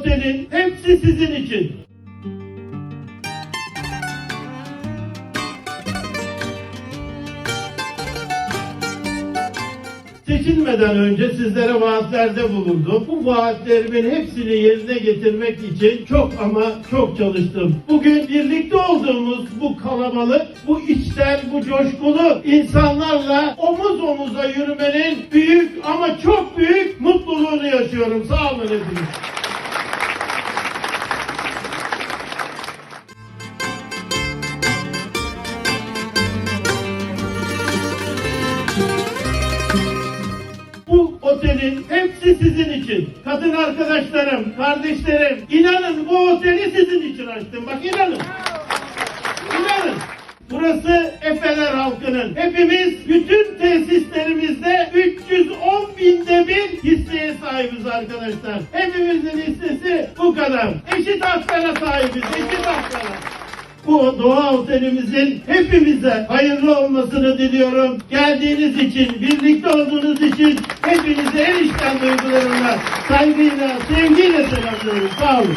otelin hepsi sizin için. Seçilmeden önce sizlere vaatlerde bulundum. Bu vaatlerimin hepsini yerine getirmek için çok ama çok çalıştım. Bugün birlikte olduğumuz bu kalabalık, bu içten, bu coşkulu insanlarla omuz omuza yürümenin büyük ama çok büyük mutluluğunu yaşıyorum. Sağ olun hepiniz. Otelin hepsi sizin için. Kadın arkadaşlarım, kardeşlerim, inanın bu oteli sizin için açtım. Bak inanın. İnanın. Burası Efeler halkının. Hepimiz bütün tesislerimizde 310 binde bir hisseye sahibiz arkadaşlar. Hepimizin hissesi bu kadar. Eşit haklara sahibiz. Eşit haklara. Bu doğa otelimizin hepimize hayırlı olmasını diliyorum. Geldiğiniz için, birlikte olduğunuz için hepinize en içten duygularımla, saygıyla, sevgiyle selamlıyorum. Sağ olun.